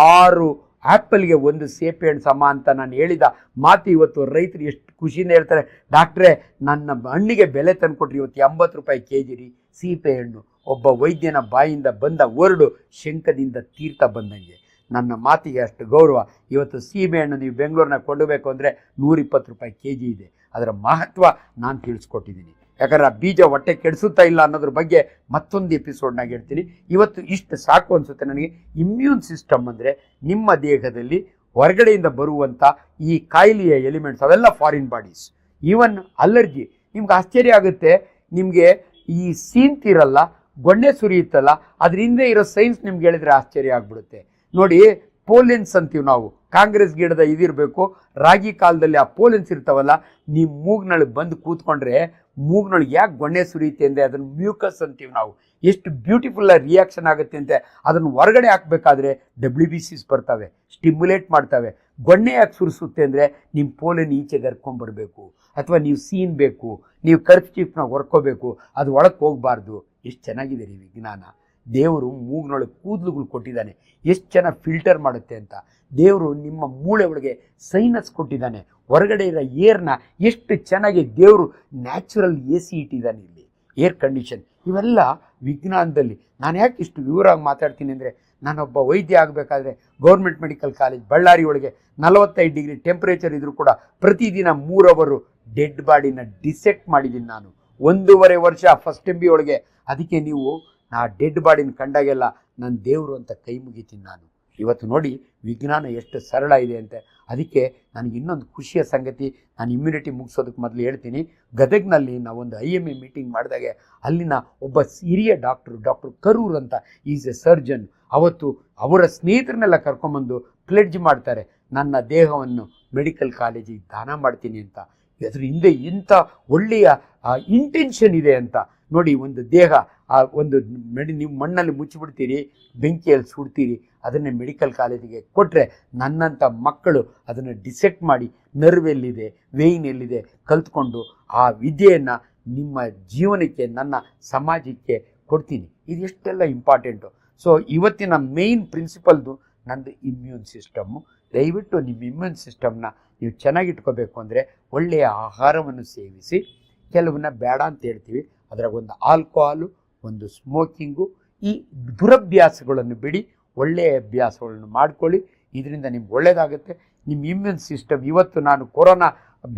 ಆರು ಆ್ಯಪಲ್ಗೆ ಒಂದು ಸೇಪೆ ಹಣ್ಣು ಸಮ ಅಂತ ನಾನು ಹೇಳಿದ ಮಾತು ಇವತ್ತು ರೈತರು ಎಷ್ಟು ಖುಷಿಯಿಂದ ಹೇಳ್ತಾರೆ. ಡಾಕ್ಟ್ರೇ, ನನ್ನ ಹಣ್ಣಿಗೆ ಬೆಲೆ ತಂದುಕೊಟ್ರಿ ಇವತ್ತು ಎಂಬತ್ತು ರೂಪಾಯಿ ಕೆ ಜಿ ರೀ ಸೀಪೆ ಹಣ್ಣು ಒಬ್ಬ ವೈದ್ಯನ ಬಾಯಿಂದ ಬಂದ ವರ್ಡು ಶಂಕದಿಂದ ತೀರ್ಥ ಬಂದಂಗೆ. ನನ್ನ ಮಾತಿಗೆ ಅಷ್ಟು ಗೌರವ. ಇವತ್ತು ಸೀಮೆಹಣ್ಣು ನೀವು ಬೆಂಗಳೂರಿನಾಗ ಕೊಳ್ಳಬೇಕು ಅಂದರೆ ನೂರಿಪ್ಪತ್ತು ರೂಪಾಯಿ ಕೆ ಜಿ ಇದೆ. ಅದರ ಮಹತ್ವ ನಾನು ತಿಳಿಸ್ಕೊಟ್ಟಿದ್ದೀನಿ. ಯಾಕಂದ್ರೆ ಆ ಬೀಜ ಹೊಟ್ಟೆ ಕೆಡಿಸುತ್ತಾ ಇಲ್ಲ ಅನ್ನೋದ್ರ ಬಗ್ಗೆ ಮತ್ತೊಂದು ಎಪಿಸೋಡ್ನಾಗ ಹೇಳ್ತೀನಿ. ಇವತ್ತು ಇಷ್ಟು ಸಾಕು ಅನಿಸುತ್ತೆ ನನಗೆ. ಇಮ್ಯೂನ್ ಸಿಸ್ಟಮ್ ಅಂದರೆ ನಿಮ್ಮ ದೇಹದಲ್ಲಿ ಹೊರಗಡೆಯಿಂದ ಬರುವಂಥ ಈ ಕಾಯಿಲೆಯ ಎಲಿಮೆಂಟ್ಸ್ ಅವೆಲ್ಲ ಫಾರಿನ್ ಬಾಡೀಸ್ ಈವನ್ ಅಲರ್ಜಿ ನಿಮ್ಗೆ ಆಶ್ಚರ್ಯ ಆಗುತ್ತೆ. ನಿಮಗೆ ಈ ಸೀಂತಿರಲ್ಲ ಗೊಣ್ಣೆ ಸುರಿಯುತ್ತಲ್ಲ ಅದ್ರ ಹಿಂದೆ ಇರೋ ಸೈನ್ಸ್ ನಿಮ್ಗೆ ಹೇಳಿದ್ರೆ ಆಶ್ಚರ್ಯ ಆಗ್ಬಿಡುತ್ತೆ. ನೋಡಿ ಪೋಲೆನ್ಸ್ ಅಂತೀವಿ ನಾವು. ಕಾಂಗ್ರೆಸ್ ಗಿಡದ ಇದಿರಬೇಕು, ರಾಗಿ ಕಾಲದಲ್ಲಿ ಆ ಪೋಲೆನ್ಸ್ ಇರ್ತಾವಲ್ಲ, ನೀವು ಮೂಗ್ನೊಳಗೆ ಬಂದು ಕೂತ್ಕೊಂಡ್ರೆ ಮೂಗ್ನೊಳಗೆ ಯಾಕೆ ಗೊಣ್ಣೆ ಸುರಿಯುತ್ತೆ ಅಂದರೆ ಅದನ್ನು ಮ್ಯೂಕಸ್ ಅಂತೀವಿ ನಾವು. ಎಷ್ಟು ಬ್ಯೂಟಿಫುಲ್ ರಿಯಾಕ್ಷನ್ ಆಗುತ್ತೆ ಅಂತ. ಅದನ್ನು ಹೊರಗಡೆ ಹಾಕಬೇಕಾದ್ರೆ ಡಬ್ಲ್ಯೂ ಬಿ ಸಿಸ್ ಬರ್ತವೆ ಸ್ಟಿಮ್ಯುಲೇಟ್ ಮಾಡ್ತವೆ. ಗೊಣ್ಣೆ ಯಾಕೆ ಸುರಿಸುತ್ತೆ ಅಂದರೆ ನಿಮ್ಮ ಪೋಲನ್ ಈಚೆ ಹರ್ಕೊಂಬರ್ಬೇಕು ಅಥವಾ ನೀವು ಸೀನ್ ಬೇಕು, ನೀವು ಕರ್ಫ್ ಚೀಫ್ನ ಹೊರ್ಕೋಬೇಕು, ಅದು ಒಳಗೆ ಹೋಗಬಾರ್ದು. ಎಷ್ಟು ಚೆನ್ನಾಗಿದೆ ರೀ ವಿಜ್ಞಾನ. ದೇವರು ಮೂಗ್ನೊಳಗೆ ಕೂದಲುಗಳು ಕೊಟ್ಟಿದ್ದಾನೆ. ಎಷ್ಟು ಚೆನ್ನಾಗಿ ಫಿಲ್ಟರ್ ಮಾಡುತ್ತೆ ಅಂತ. ದೇವರು ನಿಮ್ಮ ಮೂಳೆ ಒಳಗೆ ಸೈನಸ್ ಕೊಟ್ಟಿದ್ದಾನೆ. ಹೊರಗಡೆ ಇರೋ ಏರ್ನ ಎಷ್ಟು ಚೆನ್ನಾಗಿ ದೇವರು ನ್ಯಾಚುರಲ್ ಎ ಸಿ ಇಟ್ಟಿದ್ದಾನೆ ಇಲ್ಲಿ. Air condition. ಇವೆಲ್ಲ ವಿಜ್ಞಾನದಲ್ಲಿ. ನಾನು ಯಾಕೆ ಇಷ್ಟು ವಿವರವಾಗಿ ಮಾತಾಡ್ತೀನಿ ಅಂದರೆ ನಾನೊಬ್ಬ ವೈದ್ಯ ಆಗಬೇಕಾದ್ರೆ ಗೌರ್ಮೆಂಟ್ ಮೆಡಿಕಲ್ ಕಾಲೇಜ್ ಬಳ್ಳಾರಿ ಒಳಗೆ ನಲವತ್ತೈದು ಡಿಗ್ರಿ ಟೆಂಪ್ರೇಚರ್ ಇದ್ರೂ ಕೂಡ ಪ್ರತಿದಿನ ಮೂರವರು ಡೆಡ್ ಬಾಡಿನ ಡಿಸೆಕ್ಟ್ ಮಾಡಿದ್ದೀನಿ ನಾನು. ಒಂದೂವರೆ ವರ್ಷ ಫಸ್ಟ್ ಎಂ ಬಿ ಒಳಗೆ. ಅದಕ್ಕೆ ನೀವು ನಾ ಡೆಡ್ ಬಾಡಿನ ಕಂಡಾಗೆಲ್ಲ ನನ್ನ ದೇವರು ಅಂತ ಕೈ ಮುಗಿತೀನಿ ನಾನು. ಇವತ್ತು ನೋಡಿ ವಿಜ್ಞಾನ ಎಷ್ಟು ಸರಳ ಇದೆ ಅಂತೆ. ಅದಕ್ಕೆ ನನಗೆ ಇನ್ನೊಂದು ಖುಷಿಯ ಸಂಗತಿ ನಾನು ಇಮ್ಯುನಿಟಿ ಮುಗಿಸೋದಕ್ಕೆ ಮೊದಲು ಹೇಳ್ತೀನಿ. ಗದಗ್ನಲ್ಲಿ ನಾವೊಂದು ಐ ಎಂ ಎ ಮೀಟಿಂಗ್ ಮಾಡಿದಾಗೆ ಅಲ್ಲಿನ ಒಬ್ಬ ಹಿರಿಯ ಡಾಕ್ಟ್ರು ಡಾಕ್ಟರ್ ಕರೂರ್ ಅಂತ ಈಸ್ ಎ ಸರ್ಜನ್ ಅವತ್ತು ಅವರ ಸ್ನೇಹಿತರನ್ನೆಲ್ಲ ಕರ್ಕೊಂಬಂದು ಪ್ಲೆಡ್ಜ್ ಮಾಡ್ತಾರೆ, ನನ್ನ ದೇಹವನ್ನು ಮೆಡಿಕಲ್ ಕಾಲೇಜಿಗೆ ದಾನ ಮಾಡ್ತೀನಿ ಅಂತ. ಅದರ ಹಿಂದೆ ಇಂಥ ಒಳ್ಳೆಯ ಇಂಟೆನ್ಷನ್ ಇದೆ ಅಂತ. ನೋಡಿ, ಒಂದು ದೇಹ, ಆ, ಒಂದು ಮೆಡಿ, ನೀವು ಮಣ್ಣಲ್ಲಿ ಮುಚ್ಚಿಬಿಡ್ತೀರಿ, ಬೆಂಕಿಯಲ್ಲಿ ಸುಡ್ತೀರಿ, ಅದನ್ನೇ ಮೆಡಿಕಲ್ ಕಾಲೇಜಿಗೆ ಕೊಟ್ಟರೆ ನನ್ನಂಥ ಮಕ್ಕಳು ಅದನ್ನು ಡಿಸೆಕ್ಟ್ ಮಾಡಿ ನರ್ವ್ ಎಲ್ಲಿದೆ ವೇಯ್ನ್ ಎಲ್ಲಿದೆ ಕಲ್ತ್ಕೊಂಡು ಆ ವಿದ್ಯೆಯನ್ನು ನಿಮ್ಮ ಜೀವನಕ್ಕೆ, ನನ್ನ ಸಮಾಜಕ್ಕೆ ಕೊಡ್ತೀನಿ. ಇದೆಷ್ಟೆಲ್ಲ ಇಂಪಾರ್ಟೆಂಟು ಸೊ ಇವತ್ತಿನ ಮೇಯ್ನ್ ಪ್ರಿನ್ಸಿಪಲ್ದು ನಂದು ಇಮ್ಯೂನ್ ಸಿಸ್ಟಮ್ಮು ದಯವಿಟ್ಟು ನಿಮ್ಮ ಇಮ್ಯೂನ್ ಸಿಸ್ಟಮ್ನ ನೀವು ಚೆನ್ನಾಗಿಟ್ಕೋಬೇಕು ಅಂದರೆ ಒಳ್ಳೆಯ ಆಹಾರವನ್ನು ಸೇವಿಸಿ. ಕೆಲವನ್ನ ಬೇಡ ಅಂತ ಹೇಳ್ತೀವಿ. ಅದರಾಗ ಒಂದು ಆಲ್ಕೋಹಾಲು ಒಂದು ಸ್ಮೋಕಿಂಗು ಈ ದುರಭ್ಯಾಸಗಳನ್ನು ಬಿಡಿ. ಒಳ್ಳೆಯ ಅಭ್ಯಾಸಗಳನ್ನು ಮಾಡ್ಕೊಳ್ಳಿ. ಇದರಿಂದ ನಿಮ್ಗೆ ಒಳ್ಳೆಯದಾಗುತ್ತೆ ನಿಮ್ಮ ಇಮ್ಯೂನ್ ಸಿಸ್ಟಮ್ ಇವತ್ತು ನಾನು ಕೊರೋನಾ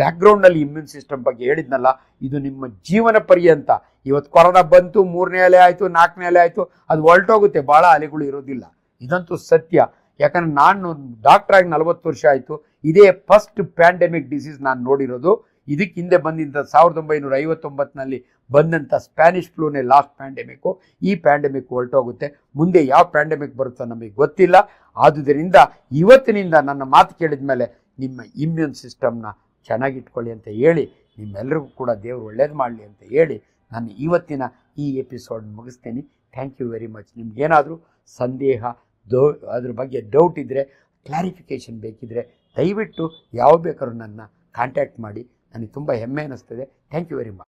ಬ್ಯಾಕ್ಗ್ರೌಂಡಲ್ಲಿ ಇಮ್ಯೂನ್ ಸಿಸ್ಟಮ್ ಬಗ್ಗೆ ಹೇಳಿದ್ನಲ್ಲ, ಇದು ನಿಮ್ಮ ಜೀವನ ಪರ್ಯಂತ. ಇವತ್ತು ಕೊರೋನಾ ಬಂತು, ಮೂರನೇ ಅಲೆ ಆಯಿತು, ನಾಲ್ಕನೇ ಅಲೆ ಆಯಿತು, ಅದು ಹೊರಟೋಗುತ್ತೆ ಭಾಳ ಅಲೆಗಳು ಇರೋದಿಲ್ಲ. ಇದಂತೂ ಸತ್ಯ. ಯಾಕಂದ್ರೆ ನಾನು ಡಾಕ್ಟರ್ ಆಗಿ ನಲವತ್ತು ವರ್ಷ ಆಯಿತು, ಇದೇ ಫಸ್ಟ್ ಪ್ಯಾಂಡೆಮಿಕ್ ಡಿಸೀಸ್ ನಾನು ನೋಡಿರೋದು. ಇದಕ್ಕೆ ಹಿಂದೆ ಬಂದಿದ್ದ ಸಾವಿರದ ಒಂಬೈನೂರ ಐವತ್ತೊಂಬತ್ತನಲ್ಲಿ ಬಂದಂಥ ಸ್ಪ್ಯಾನಿಷ್ ಫ್ಲೂನೇ ಲಾಸ್ಟ್ ಪ್ಯಾಂಡೆಮಿಕ್ಕು ಈ ಪ್ಯಾಂಡೆಮಿಕ್ ಹೊರಟೋಗುತ್ತೆ. ಮುಂದೆ ಯಾವ ಪ್ಯಾಂಡೆಮಿಕ್ ಬರುತ್ತೋ ನಮಗೆ ಗೊತ್ತಿಲ್ಲ. ಆದುದರಿಂದ ಇವತ್ತಿನಿಂದ ನನ್ನ ಮಾತು ಕೇಳಿದ ಮೇಲೆ ನಿಮ್ಮ ಇಮ್ಯೂನ್ ಸಿಸ್ಟಮ್ನ ಚೆನ್ನಾಗಿಟ್ಕೊಳ್ಳಿ ಅಂತ ಹೇಳಿ ನಿಮ್ಮೆಲ್ಲರಿಗೂ ಕೂಡ ದೇವರು ಒಳ್ಳೇದು ಮಾಡಲಿ ಅಂತ ಹೇಳಿ ನಾನು ಇವತ್ತಿನ ಈ ಎಪಿಸೋಡ್ ಮುಗಿಸ್ತೀನಿ. ಥ್ಯಾಂಕ್ ಯು ವೆರಿ ಮಚ್ ನಿಮ್ಗೇನಾದರೂ ಸಂದೇಹ, ದೋ, ಅದ್ರ ಬಗ್ಗೆ ಡೌಟ್ ಇದ್ದರೆ ಕ್ಲಾರಿಫಿಕೇಷನ್ ಬೇಕಿದ್ದರೆ ದಯವಿಟ್ಟು ಯಾವ ಬೇಕಾದ್ರೂ ನನ್ನ ಕಾಂಟ್ಯಾಕ್ಟ್ ಮಾಡಿ. ನನಗೆ ತುಂಬ ಹೆಮ್ಮೆ ಅನ್ನಿಸ್ತದೆ ಥ್ಯಾಂಕ್ ಯು ವೆರಿ ಮಚ್